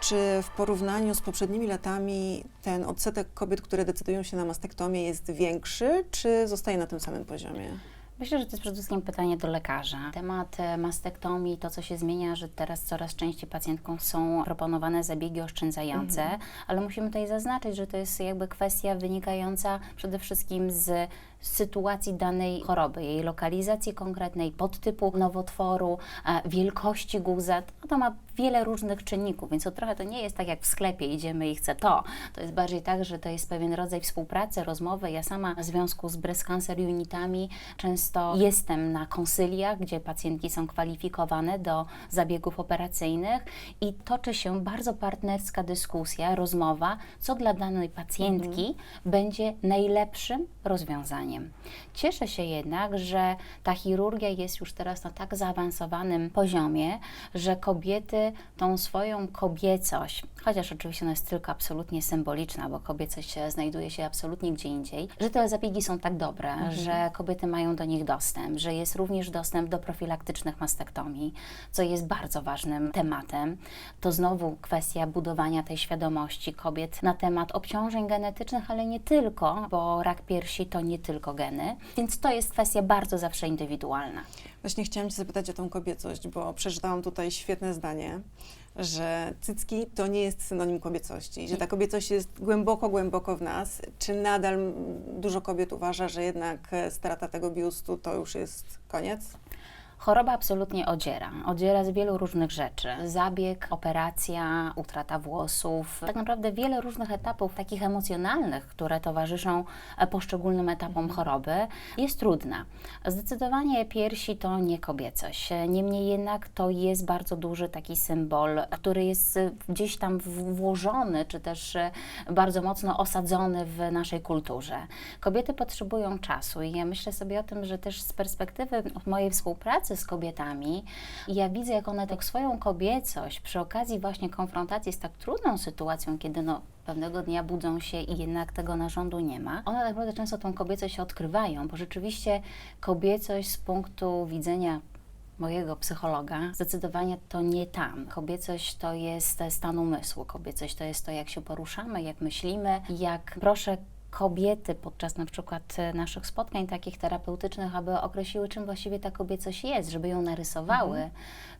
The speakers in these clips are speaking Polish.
Czy w porównaniu z poprzednimi latami ten odsetek kobiet, które decydują się na mastektomię jest większy, czy zostaje na tym samym poziomie? Myślę, że to jest przede wszystkim pytanie do lekarza. Temat e, mastektomii, to co się zmienia, że teraz coraz częściej pacjentkom są proponowane zabiegi oszczędzające, ale musimy tutaj zaznaczyć, że to jest jakby kwestia wynikająca przede wszystkim z sytuacji danej choroby, jej lokalizacji konkretnej, podtypu nowotworu, e, wielkości guza. No to ma wiele różnych czynników, więc to trochę to nie jest tak jak w sklepie idziemy i chcę to. To jest bardziej tak, że to jest pewien rodzaj współpracy, rozmowy. Ja sama w związku z Breast Cancer Unitami często jestem na konsyliach, gdzie pacjentki są kwalifikowane do zabiegów operacyjnych i toczy się bardzo partnerska dyskusja, rozmowa, co dla danej pacjentki będzie najlepszym rozwiązaniem. Cieszę się jednak, że ta chirurgia jest już teraz na tak zaawansowanym poziomie, że kobiety tą swoją kobiecość, chociaż oczywiście ona jest tylko absolutnie symboliczna, bo kobiecość znajduje się absolutnie gdzie indziej, że te zabiegi są tak dobre, że kobiety mają do nich dostęp, że jest również dostęp do profilaktycznych mastektomii, co jest bardzo ważnym tematem. To znowu kwestia budowania tej świadomości kobiet na temat obciążeń genetycznych, ale nie tylko, bo rak piersi to nie tylko geny, więc to jest kwestia bardzo zawsze indywidualna. Właśnie chciałam Cię zapytać o tą kobiecość, bo przeczytałam tutaj świetne zdanie, że cycki to nie jest synonim kobiecości, że ta kobiecość jest głęboko, głęboko w nas. Czy nadal dużo kobiet uważa, że jednak strata tego biustu to już jest koniec? Choroba absolutnie odziera. Odziera z wielu różnych rzeczy. Zabieg, operacja, utrata włosów. Tak naprawdę wiele różnych etapów takich emocjonalnych, które towarzyszą e, poszczególnym etapom choroby, jest trudna. Zdecydowanie piersi to nie kobiecość. Niemniej jednak to jest bardzo duży taki symbol, który jest e, gdzieś tam włożony, czy też e, bardzo mocno osadzony w naszej kulturze. Kobiety potrzebują czasu i ja myślę sobie o tym, że też z perspektywy mojej współpracy z kobietami, ja widzę, jak one tak swoją kobiecość przy okazji właśnie konfrontacji z tak trudną sytuacją, kiedy no pewnego dnia budzą się i jednak tego narządu nie ma, one tak naprawdę często tą kobiecość odkrywają, bo rzeczywiście kobiecość z punktu widzenia mojego psychologa, zdecydowanie to nie tam. Kobiecość to jest stan umysłu, kobiecość to jest to, jak się poruszamy, jak myślimy, jak proszę kobiety podczas na przykład e, naszych spotkań takich terapeutycznych, aby określiły, czym właściwie ta kobiecość jest, żeby ją narysowały,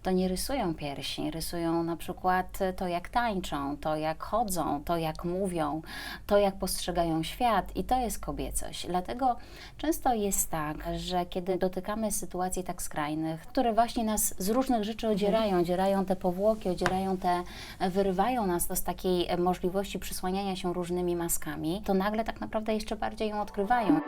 to nie rysują piersi, rysują na przykład e, to, jak tańczą, to, jak chodzą, to, jak mówią, to, jak postrzegają świat i to jest kobiecość. Dlatego często jest tak, że kiedy dotykamy sytuacji tak skrajnych, które właśnie nas z różnych rzeczy odzierają, odzierają te powłoki, odzierają te, wyrywają nas z takiej e, możliwości przysłaniania się różnymi maskami, to nagle tak naprawdę jeszcze bardziej ją odkrywają.